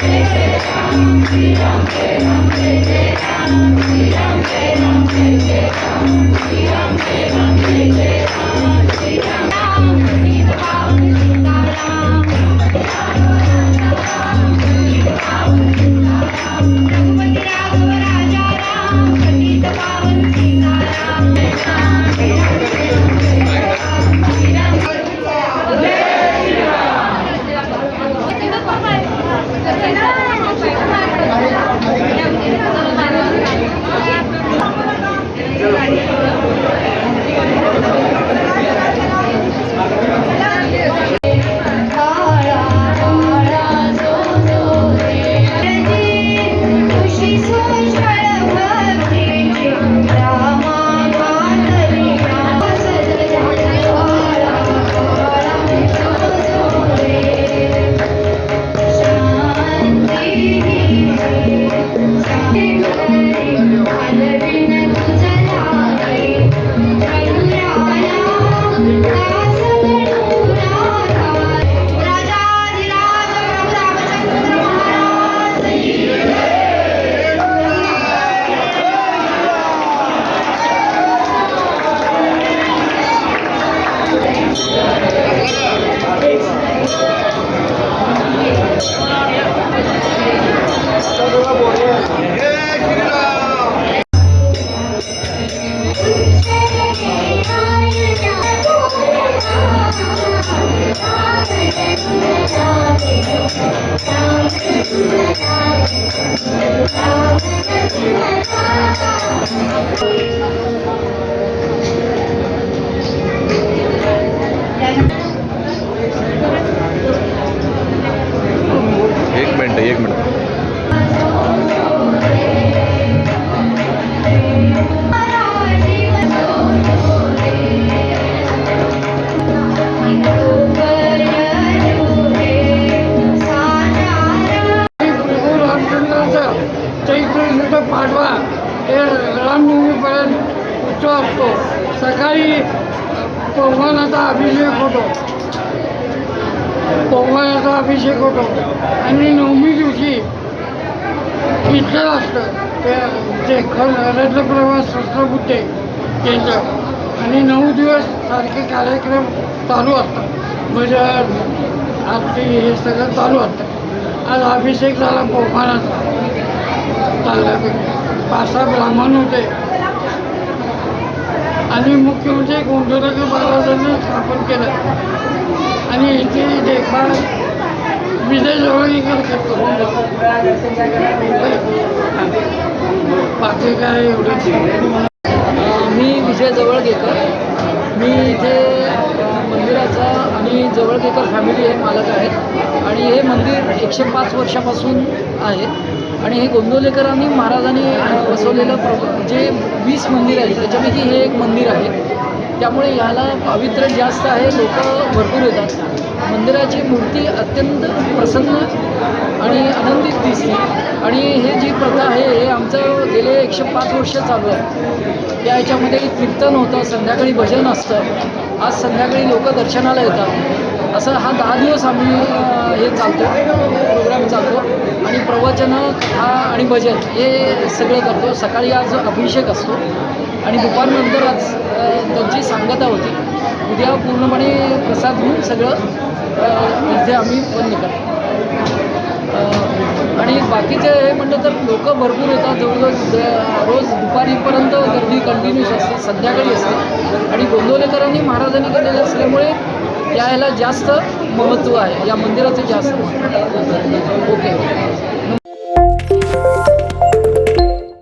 Thank you. एक minute एक minute. प्रभू चैत्र शुद्ध पाडवा हे रामनवमीपर्यंत उत्सव असतो सकाळी पवनाचा अभिषेक होतो. पवनाचा अभिषेक होतो. आणि नवमी दिवशी असतं. ते जे खल रत्न प्रवास शस्त्रबुद्धे त्यांचं आणि नऊ दिवस सारखे कार्यक्रम चालू असतात. म्हणजे भजन आरती हे सगळं चालू असतं. आज अभिषेक झाला पोखाणाचा चांगल्यापैकी पाच सहा ब्राह्मण होते. आणि मुख्य म्हणजे गोंधळकर महाराजांनी स्थापन केलं. आणि इथे देखभाल विजय जवळीकर करतो बाकी काय एवढं मी विजय जवळगेकर मी इथे मंदिराचा आणि जवळगेकर फॅमिली हे मालक आहेत. आणि हे मंदिर एकशे पाच वर्षापासून आहे. आणि हे गोंदवलेकरांनी महाराजांनी बसवलेलं प्र जे वीस मंदिर आहे त्याच्यापैकी हे एक मंदिर आहे. त्यामुळे याला पावित्र्य जास्त आहे लोक भरपूर येतात. मंदिराची मूर्ती अत्यंत प्रसन्न आणि आनंदित दिसते. आणि हे जी प्रथा आहे हे आमचं गेले एकशे पाच वर्ष चालू आहे. या याच्यामध्ये कीर्तन होतं संध्याकाळी भजन असतं. आज संध्याकाळी लोक दर्शनाला येतात. असं हा दहा दिवस आम्ही हे चालतो प्रोग्राम चालतो. आणि प्रवचनं कथा आणि भजन हे सगळं करतो. सकाळी आज अभिषेक असतो. आणि दुपारनंतर आज त्यांची सांगता होती. उद्या पूर्णपणे प्रसाद घेऊन सगळं इथे आम्ही बंद करतो. आणि बाकीचे हे म्हटलं तर लोक भरपूर येतात. जवळजवळ रोज दुपारीपर्यंत गर्दी कंटिन्यूस असते. संध्याकाळी असते. आणि गोंदवलेकरांनी महाराजांनी केलेलं असल्यामुळे या ह्याला जास्त महत्त्व आहे. या मंदिराचं जास्त महत्त्व ओके.